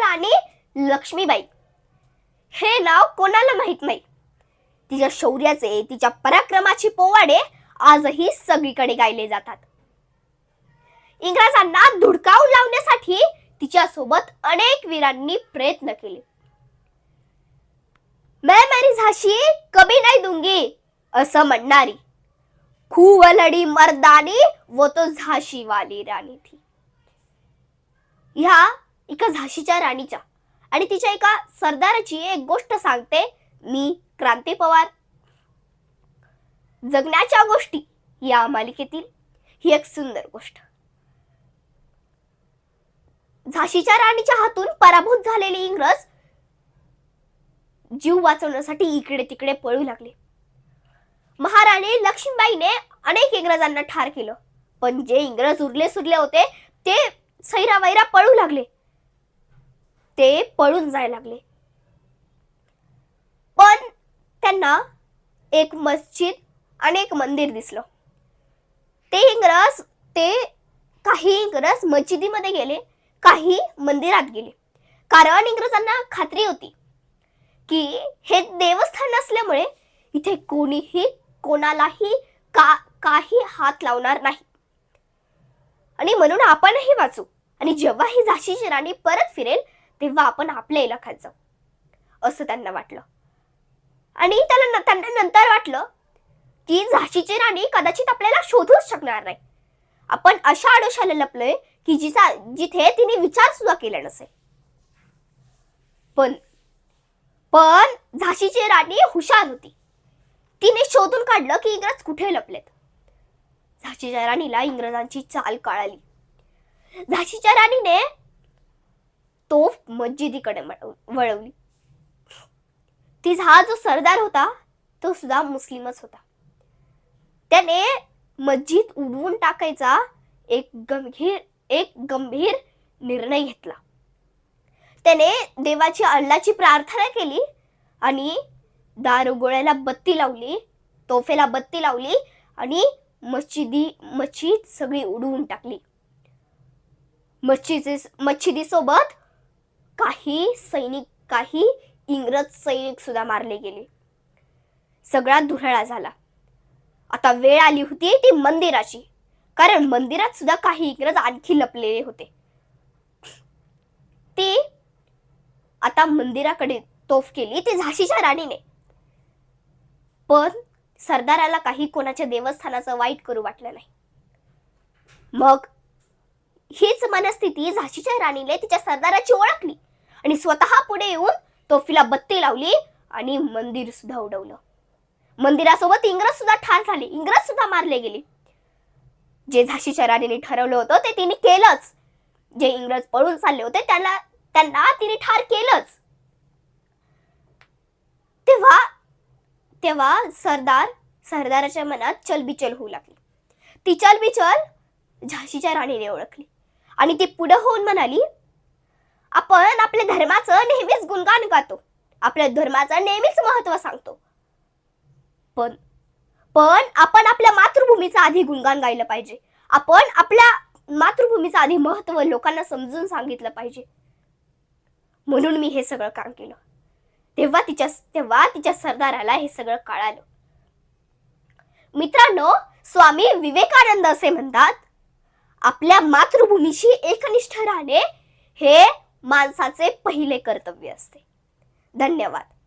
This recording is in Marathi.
राणी लक्ष्मीबाई. हे नाव कोणाला माहीत नाही. तिच्या शौर्याचे तिच्या पराक्रमाची पोवाडे आजही सगळीकडे गायले जातात. इंग्रजांना धुडकावून लावण्यासाठी तिच्यासोबत अनेक वीरांनी प्रयत्न केले. मैं मेरी झाशी कभी नाही दूंगी असं म्हणणारी. खूव लढी मर्दानी व तो झाशीवाली राणी थी. ह्या एका झाशीच्या राणीच्या आणि तिच्या एका सरदाराची एक गोष्ट सांगते मी क्रांती पवार. जगण्याच्या गोष्टी या मालिकेतील ही एक सुंदर गोष्ट. झाशीच्या राणीच्या हातून पराभूत झालेले इंग्रज जीव वाचवण्यासाठी इकडे तिकडे पळू लागले. महाराणी लक्ष्मीबाईने अनेक इंग्रजांना ठार केलं. पण जे इंग्रज उरले सुरले होते ते सैरा वैरा पळू लागले. ते पळून जायला लागले. पण त्यांना एक मस्जिद आणि एक मंदिर दिसलं. ते इंग्रज ते काही इंग्रज मस्जिदीमध्ये गेले काही मंदिरात गेले. कारण इंग्रजांना खात्री होती की हे देवस्थान असल्यामुळे इथे कोणीही कोणालाही का काही हात लावणार नाही. आणि म्हणून आपणही वाचू. आणि जेव्हा ही झाशीची राणी परत फिरेल तेव्हा आपण आपल्या इलाख्यात जाऊ. असं त्यांना वाटलं. आणि त्याला त्यांना नंतर वाटलं की झाशीची राणी कदाचित आपल्याला शोधूच शकणार नाही. आपण अशा आडोशाला लपलोय की जिचा जिथे तिने विचार सुद्धा केला नसेल. पण पण झाशीची राणी हुशार होती. तिने शोधून काढलं की इंग्रज कुठे लपलेत? झाशीच्या राणीला इंग्रजांची चाल कळाली. झाशीच्या राणीने तोफ मस्जिदीकडे वळवली. वळवली तिचा जो सरदार होता तो सुद्धा मुस्लिमच होता. त्याने मस्जिद उडवून टाकायचा एक गंभीर एक गंभीर निर्णय घेतला. त्याने देवाची अल्लाची प्रार्थना केली आणि दारुगोळ्याला बत्ती लावली तोफेला बत्ती लावली आणि मस्जिदी मस्जिद सगळी उडवून टाकली. मस्जिदी मस्जिदीसोबत काही सैनिक काही इंग्रज सैनिक सुद्धा मारले गेले. सगळा धुरळा झाला. आता वेळ आली होती ती मंदिराची. कारण मंदिरात सुद्धा काही इंग्रज आणखी लपलेले होते. ते आता मंदिराकडे तोफ केली ती झाशीच्या राणीने. पण सरदाराला काही कोणाच्या देवस्थानाचं वाईट करू वाटलं नाही. मग हीच मनस्थिती झाशीच्या राणीने तिच्या सरदाराची ओळखली. आणि स्वतः पुढे येऊन तोफीला बत्ती लावली आणि मंदिर सुद्धा उडवलं. मंदिरासोबत इंग्रज सुद्धा ठार झाले. इंग्रज सुद्धा मारले गेले. जे झाशीच्या राणीने ठरवलं होतं ते तिने केलंच. जे इंग्रज पळून चालले होते त्यांना त्यांना तिने ठार केलंच. तेव्हा तेव्हा सरदार सरदाराच्या मनात चलबिचल होऊ लागली. ती चलबिचल झाशीच्या राणीने ओळखली. आणि ती पुढं होऊन म्हणाली आपण आपल्या धर्माचं नेहमीच गुणगान गातो. आपल्या धर्माचं नेहमीच महत्त्व सांगतो. पण पण आपण आपल्या मातृभूमीचं आधी गुणगान गायलं पाहिजे. आपण आपल्या मातृभूमीचं आधी महत्त्व लोकांना समजून सांगितलं पाहिजे. म्हणून मी हे सगळं काम केलं. तेव्हा तिच्या तेव्हा तिच्या सरदाराला हे सगळं कळालं. मित्रांनो स्वामी विवेकानंद असे म्हणतात आपल्या मातृभूमीशी एकनिष्ठ राहणे हे माणसाचे पहिले कर्तव्य असते. धन्यवाद.